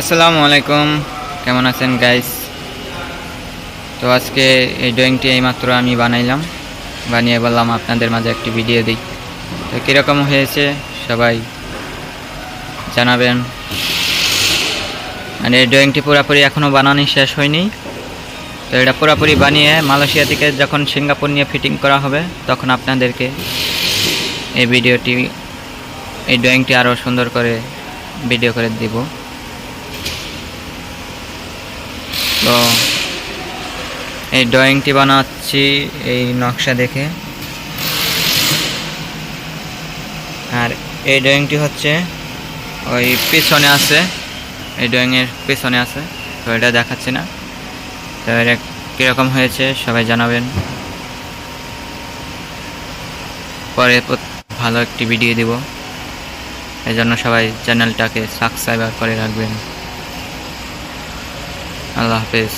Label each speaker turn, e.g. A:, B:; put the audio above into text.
A: আসসালামু আলাইকুম। কেমন আছেন গাইস তো আজকে এই ড্রয়িংটি এইমাত্র আমি বানাইলাম। বানিয়ে বললাম আপনাদের মাঝে একটি ভিডিও দিই। তো কীরকম হয়েছে সবাই জানাবেন। মানে এই ড্রয়িংটি পুরোপুরি এখনও বানানো শেষ হয়নি। তো এটা পুরোপুরি বানিয়ে মালয়েশিয়া থেকে যখন সিঙ্গাপুর নিয়ে ফিটিং করা হবে, তখন আপনাদেরকে এই ভিডিওটি এই ড্রয়িংটি আরও সুন্দর করে ভিডিও করে দিব তো এই ড্রয়িংটি বানাচ্ছি এই নকশা দেখে। আর এই ড্রয়িংটি হচ্ছে ওই পেছনে আছে, এই ড্রয়িংয়ের পেছনে আছে, তো এটা দেখাচ্ছি না। তো এটা কীরকম হয়েছে সবাই জানাবেন। পরে ভালো একটি ভিডিও দিব। এই জন্য সবাই চ্যানেলটাকে সাবস্ক্রাইব করে রাখবেন। আল্লাহ হাফেজ।